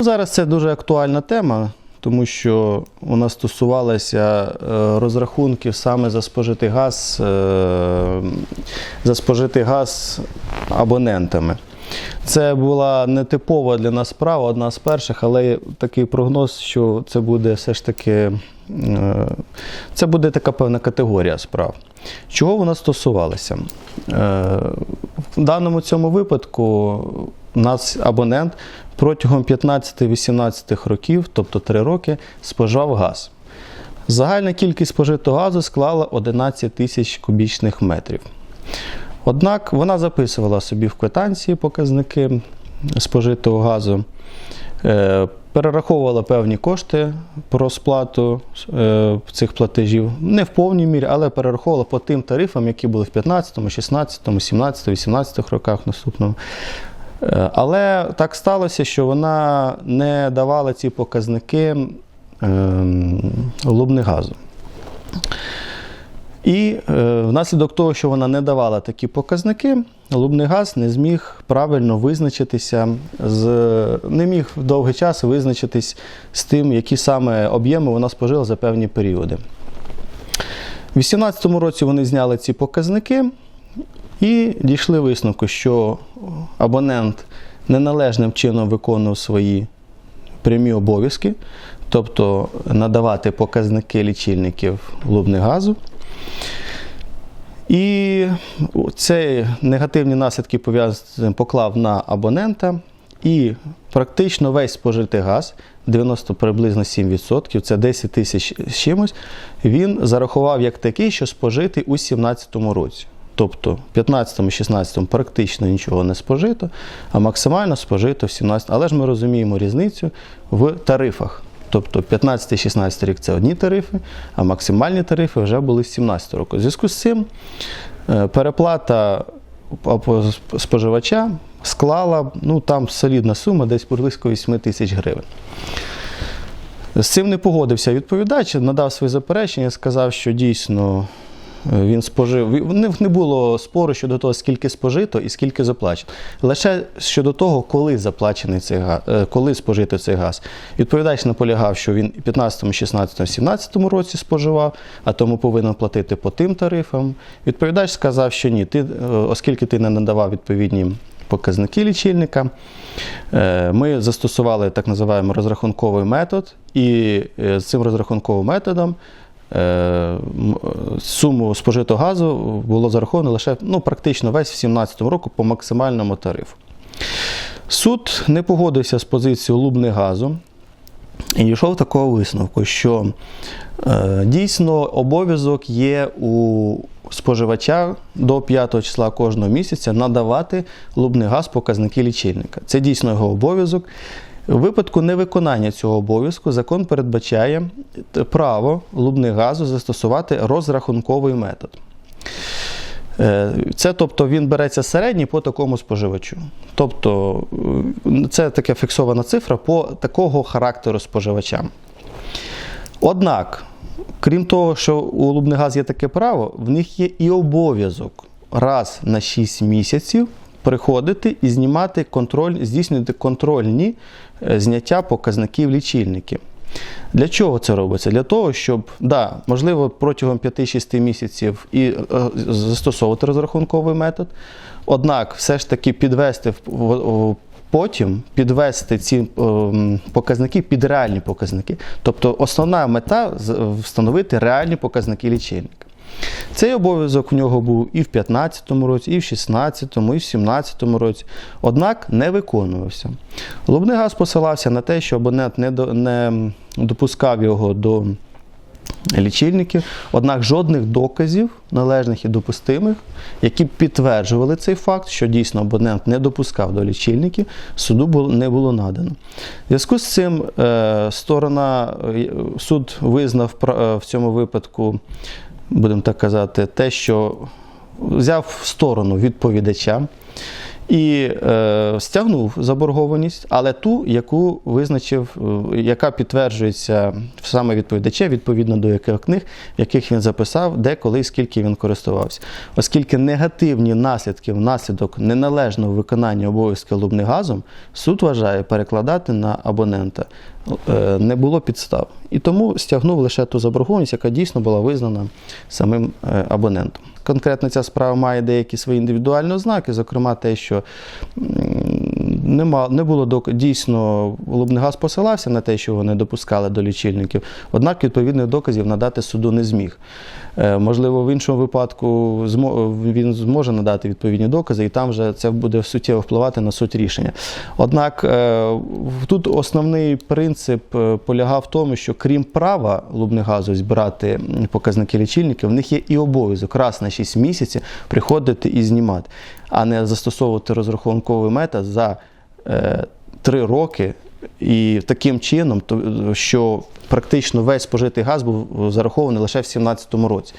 Зараз це дуже актуальна тема, тому що вона стосувалася е, розрахунків саме за спожитий газ, е, за спожитий газ абонентами. Це була нетипова для нас справа, одна з перших, але такий прогноз, що це буде все ж таки е, це буде така певна категорія справ. Чого вона стосувалася? В даному цьому випадку нас абонент протягом 15-18 років, тобто 3 роки, споживав газ. Загальна кількість спожитого газу склала 11 тисяч кубічних метрів. Однак вона записувала собі в квитанції показники спожитого газу, е, перераховувала певні кошти про сплату е, цих платежів, не в повній мірі, але перераховувала по тим тарифам, які були в 15, 16, 17, 18 роках наступному. Е, Але так сталося, що вона не давала ці показники ем, лубни газу. І е, внаслідок того, що вона не давала такі показники, лубний газ не зміг правильно визначитися, з, не міг довгий час визначитись з тим, які саме об'єми вона спожила за певні періоди. У 2018 році вони зняли ці показники і дійшли висновку, що абонент неналежним чином виконував свої прямі обов'язки, тобто надавати показники лічильників лубних газу. І ці негативні наслідки пов'язані поклав на абонента. І практично весь спожитий газ, 90 приблизно 7%, це 10 тисяч з чимось, він зарахував як такий, що спожитий у 2017 році. Тобто в 15-16 практично нічого не спожито, а максимально спожито в 17 Але ж ми розуміємо різницю в тарифах. Тобто 15-16 рік це одні тарифи, а максимальні тарифи вже були з 17 року. У зв'язку з цим е, переплата споживача склала ну, там солідна сума, десь близько 8 тисяч гривень. З цим не погодився відповідач, надав свої заперечення, сказав, що дійсно він спожив. Не було спору щодо того, скільки спожито і скільки заплачено. Лише щодо того, коли заплачений цей газ, е, коли спожито цей газ. Відповідач наполягав, що він у 15, 16, 17 році споживав, а тому повинен платити по тим тарифам. Відповідач сказав, що ні, ти, е, оскільки ти не надавав відповідні показники лічильника. Е, Ми застосували так називаємо розрахунковий метод, і з цим розрахунковим методом суму спожитого газу було зараховано лише ну, практично весь в 2017 року по максимальному тарифу. Суд не погодився з позицією лубни газу. І дійшов такого висновку, що е, дійсно обов'язок є у споживача до 5 числа кожного місяця надавати лубний газ показники лічильника. Це дійсно його обов'язок. У випадку невиконання цього обов'язку закон передбачає право лубний газу застосувати розрахунковий метод. Е, Це тобто він береться середній по такому споживачу. Тобто це така фіксована цифра по такого характеру споживачам. Однак, крім того, що у Лубнигаз є таке право, в них є і обов'язок раз на 6 місяців приходити і знімати контроль, здійснювати контрольні е, зняття показників лічильників. Для чого це робиться? Для того, щоб, да, можливо, протягом 5-6 місяців і е, застосовувати розрахунковий метод, однак все ж таки підвести потім підвести ці ем, показники під реальні показники. Тобто основна мета встановити реальні показники лічильника. Цей обов'язок в нього був і в 2015 році, і в 2016, і в 2017 році, однак не виконувався. Лубний газ посилався на те, що абонент не, до- не допускав його до лічильників, однак жодних доказів належних і допустимих, які б підтверджували цей факт, що дійсно абонент не допускав до лічильників, суду не було надано. В зв'язку з цим е, сторона, е, суд визнав е, в цьому випадку, будемо так казати, те, що взяв в сторону відповідача і е, стягнув заборгованість, але ту, яку визначив, е, яка підтверджується саме відповідачем, відповідно до яких книг, в яких він записав, де, коли, скільки він користувався. Оскільки негативні наслідки внаслідок неналежного виконання обов'язків Лубнигазом, суд вважає перекладати на абонента е, не було підстав. І тому стягнув лише ту заборгованість, яка дійсно була визнана самим е, абонентом. Конкретно ця справа має деякі свої індивідуальні ознаки, зокрема те, що нема, не було дійсно Лубнигаз посилався на те, що його не допускали до лічильників, однак відповідних доказів надати суду не зміг. Е, Можливо, в іншому випадку він зможе надати відповідні докази, і там вже це буде суттєво впливати на суть рішення. Однак е, тут основний принцип е, полягав в тому, що крім права Лубнигазу збирати показники лічильників, в них є і обов'язок раз на 6 місяців приходити і знімати, а не застосовувати розрахунковий метод за е, роки. І таким чином, що практично весь спожитий газ був зарахований лише в 2017 році.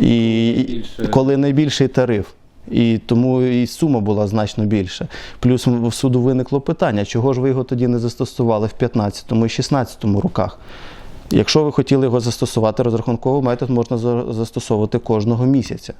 І коли найбільший тариф. І тому і сума була значно більша. Плюс в суду виникло питання, чого ж ви його тоді не застосували в 15-му і 16-му роках. Якщо ви хотіли його застосувати, розрахунковий метод можна застосовувати кожного місяця.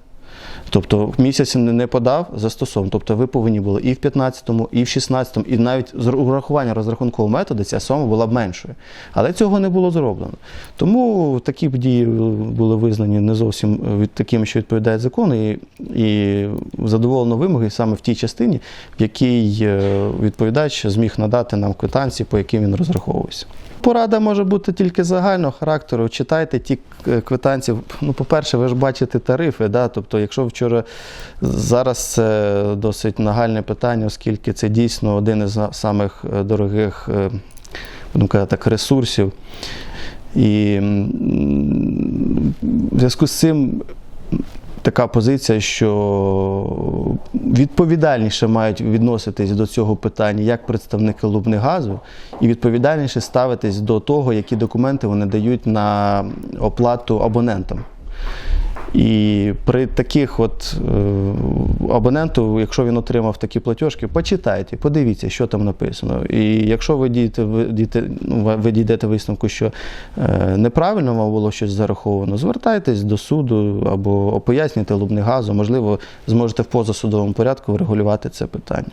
Тобто місяць не подав, застосовано. Тобто ви повинні були і в 15-му, і в 16-му, і навіть з урахуванням розрахункового методу ця сума була б меншою. Але цього не було зроблено. Тому такі дії були визнані не зовсім від такими, що відповідають закону, і, і задоволено вимоги саме в тій частині, в якій е, відповідач зміг надати нам квитанції, по яким він розраховувався. Порада може бути тільки загального характеру. Читайте ті е, квитанції. Ну, по-перше, ви ж бачите тарифи. Да? Тобто, якщо вчора зараз це досить нагальне питання, оскільки це дійсно один із самих е, дорогих, е, будемо казати так, ресурсів. І в зв'язку з цим така позиція, що відповідальніше мають відноситись до цього питання як представники Лубнигазу, і відповідальніше ставитись до того, які документи вони дають на оплату абонентам. І при таких от е, абоненту, якщо він отримав такі платіжки, почитайте, подивіться, що там написано. І якщо ви дійдете, ну, ви- дійдете висновку, що е, неправильно вам було щось зараховано, звертайтесь до суду або пояснюйте Лубнигазу, можливо, зможете в позасудовому порядку врегулювати це питання.